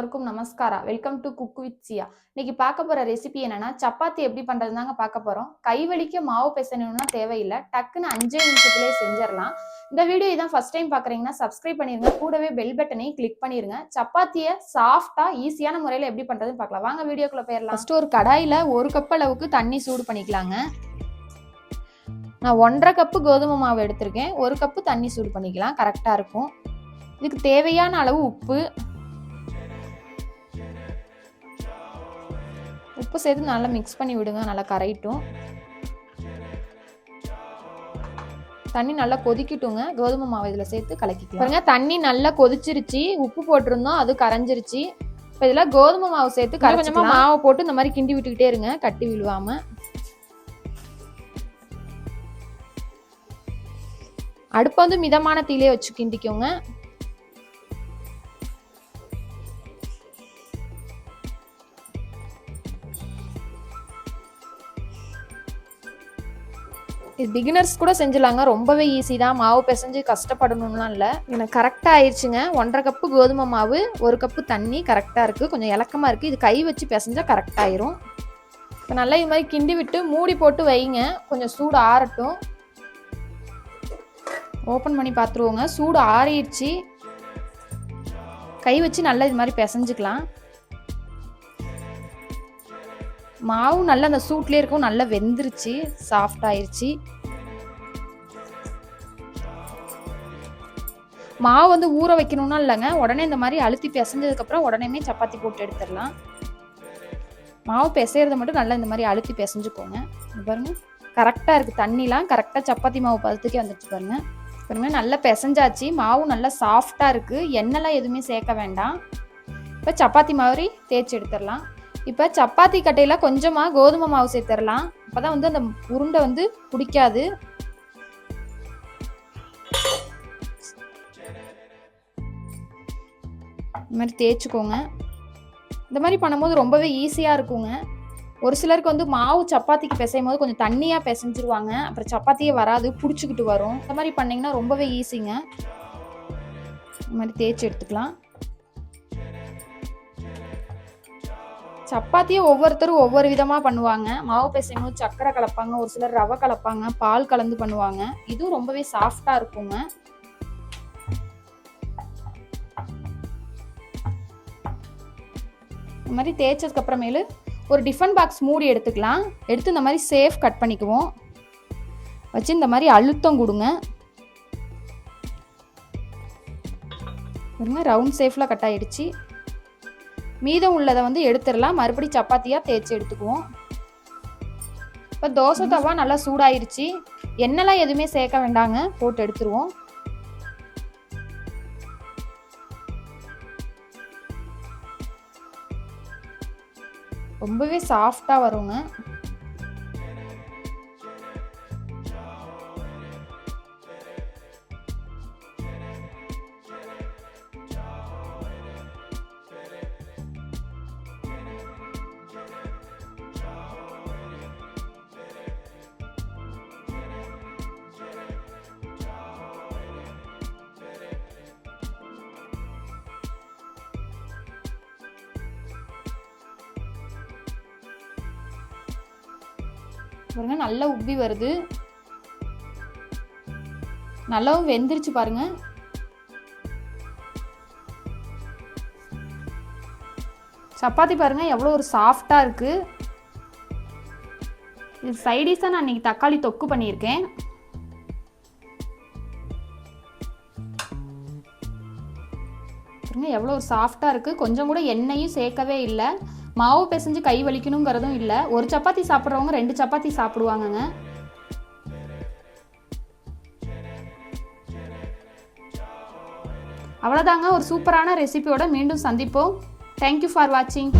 எல்லோருக்கும் நமஸ்காரா. Welcome to cook with Siya இன்னைக்கு பார்க்க போற ரெசிபி என்னன்னா சப்பாத்தி எப்படி பண்றதுதாங்க பார்க்க போறோம். கை வலிக்க மாவு பிசையணும்னா தேவையில்லை. டக்குன்னு அஞ்சே நிமிஷத்துலேயே செஞ்சிடலாம். இந்த வீடியோ இதான் ஃபர்ஸ்ட் டைம் பார்க்குறீங்கன்னா சப்ஸ்கிரைப் பண்ணிருங்க. கூடவே பெல் பட்டனையும் கிளிக் பண்ணிருங்க. சப்பாத்தியை சாஃப்டா ஈஸியான முறையில் எப்படி பண்றதுன்னு பார்க்கலாம். வாங்க வீடியோக்குள்ள போயிடலாம். ஃபர்ஸ்ட் ஒரு கடாயில் ஒரு கப் அளவுக்கு தண்ணி சூடு பண்ணிக்கலாங்க. நான் ஒன்றரை கப்பு கோதுமை மாவு எடுத்திருக்கேன். ஒரு கப்பு தண்ணி சூடு பண்ணிக்கலாம். கரெக்டாக இருக்கும். இதுக்கு தேவையான அளவு உப்பு உப்பு சேர்த்து நல்லா மிக்ஸ் பண்ணி விடுங்க. நல்லா கரைட்டும் தண்ணி நல்லா கொதிக்கட்டுங்க. கோதுமை மாவு இதில் சேர்த்து கலக்கிக்கலாம். பாருங்க தண்ணி நல்லா கொதிச்சிருச்சு. உப்பு போட்டிருந்தோம் அது கரைஞ்சிருச்சு. இப்போ இதில் கோதுமை மாவு சேர்த்து கொஞ்சமாக மாவை போட்டு இந்த மாதிரி கிண்டி விட்டுக்கிட்டே இருங்க. கட்டி விழுவாம. அடுப்பை வந்து மிதமான தீலே வச்சு கிண்டிக்கோங்க. இது பிகினர்ஸ் கூட செஞ்சிடலாங்க. ரொம்பவே ஈஸி தான். மாவு பிசைஞ்சு கஷ்டப்படணும்லாம் இல்லை. எனக்கு கரெக்டாக ஆயிடுச்சுங்க. ஒன்றரை கப்பு கோதுமை மாவு ஒரு கப்பு தண்ணி கரெக்டாக இருக்குது கொஞ்சம் இலக்கமாக இருக்குது இது கை வச்சு பிசைஞ்சால் கரெக்டாயிரும் இப்போ நல்லா இது மாதிரி கிண்டி விட்டு மூடி போட்டு வைங்க. கொஞ்சம் சூடு ஆறட்டும். ஓப்பன் பண்ணி பார்த்துருவோங்க சூடு ஆறிடுச்சு. கை வச்சு நல்லா இது மாதிரி பிசைஞ்சுக்கலாம். மாவு நல்லா அந்த சூட்லேயே இருக்கும் நல்லா வெந்துருச்சு சாஃப்ட் ஆயிருச்சு. மாவு வந்து ஊற வைக்கணும்னா இல்லைங்க. உடனே இந்த மாதிரி அழுத்தி பிசைஞ்சதுக்கப்புறம் உடனேமே சப்பாத்தி போட்டு எடுத்துடலாம். மாவு பிசைறத மட்டும் நல்லா இந்த மாதிரி அழுத்தி பிசைஞ்சுக்கோங்க. பாருங்க. கரெக்டாக இருக்குது தண்ணிலாம் கரெக்டாக சப்பாத்தி மாவு பதத்துக்கே வந்துடுச்சு பாருங்க. பாருங்க நல்லா பிசைஞ்சாச்சு. மாவு நல்லா சாஃப்டாக இருக்குது எண்ணெய்லாம் எதுவுமே சேர்க்க வேண்டாம். இப்போ சப்பாத்தி மாதிரி தேய்ச்சி எடுத்துடலாம். இப்போ சப்பாத்தி கட்டையில் கொஞ்சமாக கோதுமை மாவு சேர்த்துடலாம். அப்போ தான் வந்து அந்த உருண்டை வந்து பிடிக்காது. இந்த மாதிரி தேய்ச்சிக்கோங்க. இந்த மாதிரி பண்ணும்போது ரொம்பவே ஈஸியாக இருக்குங்க. ஒரு சிலருக்கு வந்து மாவு சப்பாத்திக்கு பிசையும் போது கொஞ்சம் தண்ணியாக பிசைஞ்சிருவாங்க. அப்புறம் சப்பாத்தியே வராது பிடிச்சிக்கிட்டு வரும். இந்த மாதிரி பண்ணிங்கன்னா ரொம்பவே ஈஸிங்க. இந்த மாதிரி தேய்ச்சி எடுத்துக்கலாம். சப்பாத்தியை ஒவ்வொருத்தரும் ஒவ்வொரு விதமாக பண்ணுவாங்க. மாவு பிசையும் சக்கரை கலப்பாங்க ஒரு சிலர் ரவை கலப்பாங்க பால் கலந்து பண்ணுவாங்க. இதுவும் ரொம்பவே சாஃப்டாக இருக்குங்க. இந்த மாதிரி தேய்ச்சதுக்கு அப்புறமேலு ஒரு டிஃபன் பாக்ஸ் மூடி எடுத்துக்கலாம். எடுத்து இந்த மாதிரி சேஃப் கட் பண்ணிக்குவோம். வச்சு இந்த மாதிரி அழுத்தம் கொடுங்க. பாருங்க ரவுண்ட் சேஃபில் கட் ஆயிடுச்சு. மீதம் உள்ளதை வந்து எடுத்துடலாம். மறுபடி சப்பாத்தியாக தேய்ச்சி எடுத்துக்குவோம். இப்போ தோசை தவா நல்லா சூடாயிருச்சு. எண்ணெய்லாம் எதுவுமே சேர்க்க வேண்டாங்க. போட்டு எடுத்துருவோம். ரொம்பவே சாஃப்டாக வருங்க. பாருங்க நல்லா உப்பி வருது. நல்லாவும் வெந்துருச்சு பாருங்க. சப்பாத்தி பாருங்க எவ்வளோ ஒரு சாஃப்டாக இருக்கு. இது சைடிஸாக நான் இன்னைக்கு தக்காளி தொக்கு பண்ணியிருக்கேன். பாருங்க எவ்வளோ ஒரு சாஃப்டாக இருக்குது கொஞ்சம் கூட எண்ணெயும் சேர்க்கவே இல்லை. மாவு பிசைஞ்சு கை வலிக்கணுங்கிறதும் இல்லை. ஒரு சப்பாத்தி சாப்பிட்றவங்க ரெண்டு சப்பாத்தி சாப்பிடுவாங்கங்க. அவ்வளோதாங்க ஒரு சூப்பரான ரெசிபியோட மீண்டும் சந்திப்போம். தேங்க்யூ ஃபார் வாட்சிங்